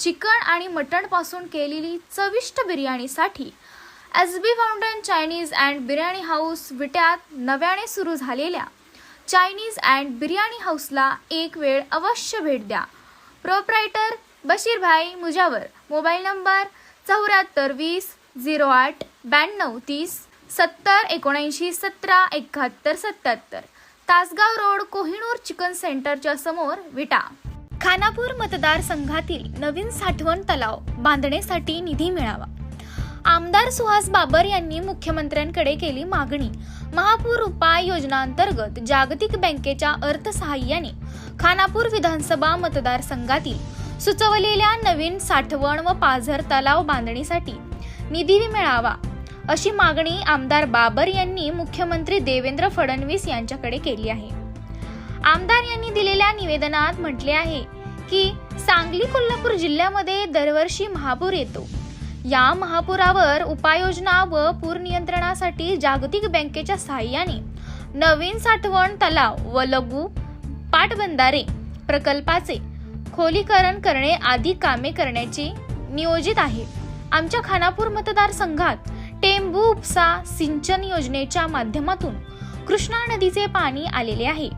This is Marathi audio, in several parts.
चिकन आणि मटणपासून केलेली चविष्ट बिर्याणीसाठी S B fountain Chinese and biryani house विट्यात नव्याने सुरू झालेल्या चायनीज अँड बिर्याणी हाऊसला एक वेळ अवश्य भेट द्या. Proprietor Bashirbhai Mujawar. Mobile number चौऱ्याहत्तर वीस झिरो आठ ब्याण्णव तीस सत्तर एकोणऐंशी सतरा एकाहत्तर सत्याहत्तर. तासगाव रोड कोहिनूर चिकन सेंटरच्या समोर विटा. खानापूर मतदारसंघातील नवीन साठवण तलाव बांधण्यासाठी निधी मिळावा. आमदार सुहास बाबर यांनी मुख्यमंत्र्यांकडे केली मागणी. महापूर उपाय योजनांतर्गत जागतिक बँकेच्या अर्थसहाय्याने खानापूर विधानसभा मतदारसंघातील सुचवलेल्या नवीन साठवण व पाझर तलाव बांधणीसाठी निधी मिळावा अशी मागणी आमदार बाबर यांनी मुख्यमंत्री देवेंद्र फडणवीस यांच्याकडे केली आहे. आमदार यांनी दिलेल्या निवेदनात म्हटले आहे की सांगली कोल्हापूर जिल्ह्यामध्ये दरवर्षी महापूर येतो. या महापुरावर उपाययोजना व पूर नियंत्रणासाठी जागतिक बँकेच्या सहाय्याने नवीन साठवण तलाव व लघु पाटबंधारे प्रकल्पाचे खोलीकरण करणे आदी कामे करण्याचे नियोजित आहे. आमच्या खानापूर मतदारसंघात टेंबू उपसा सिंचन योजनेच्या माध्यमातून कृष्णा नदीचे पाणी आलेले आहे.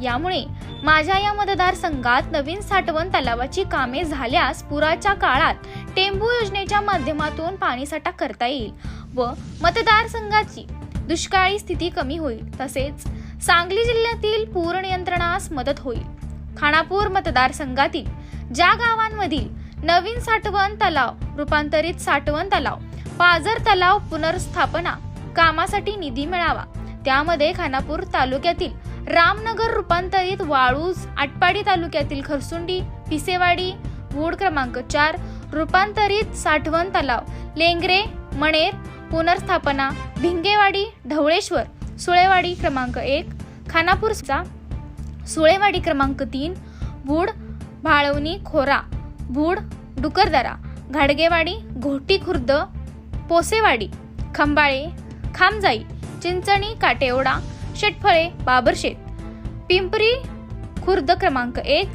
यामुळे माझ्या या मतदारसंघात नवीन साठवण तलावाची कामे झाल्यास पुराच्या काळात टेंबू योजनेच्या माध्यमातून पाणीसाठा करता येईल व मतदारसंघाची दुष्काळी स्थिती कमी होईल. तसेच सांगली जिल्ह्यातील पूर नियंत्रणास मदत होईल. खानापूर मतदारसंघातील ज्या गावांमधील नवीन साठवण तलाव रूपांतरित साठवण तलाव पाझर तलाव पुनर्स्थापना कामासाठी निधी मिळावा त्यामध्ये खानापूर तालुक्यातील रामनगर रूपांतरित वाळूज आटपाडी तालुक्यातील खरसुंडी पिसेवाडी वूड क्रमांक चार रूपांतरित साठवण तलाव लेंगरे मणेर पुनर्स्थापना भिंगेवाडी ढवळेश्वर सुळेवाडी क्रमांक एक खानापूरचा सुळेवाडी क्रमांक तीन भूड भाळवणी खोरा भूड डुकरदरा घाडगेवाडी घोटी खुर्द पोसेवाडी खंबाळे खामजाई चिंचणी काटेवडा शेटफळे बाबरशेत. पिंपरी खुर्द क्रमांक एक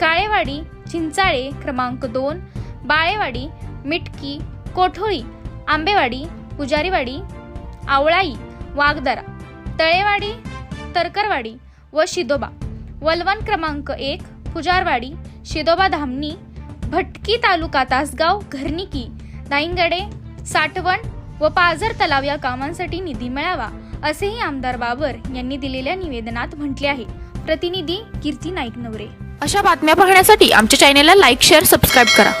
काळेवाडी चिंचाळे क्रमांक दोन बाळेवाडी मिटकी कोठोळी आंबेवाडी पुजारीवाडी आवळाई वाघदरा तळेवाडी तरकरवाडी व शिदोबा. वलवण क्रमांक एक पुजारवाडी शिदोबा धामणी भटकी तालुका तासगाव घरनिकी दाईंगडे साठवण व पाझर तलाव या कामांसाठी निधी मिळावा. असेही आमदार बाबर यांनी दिलेल्या निवेदनात म्हटले आहे. प्रतिनिधी कीर्ती नाईक नवरे अशा बातम्या पाहण्यासाठी आमच्या चॅनेलला लाईक शेअर सबस्क्राईब करा.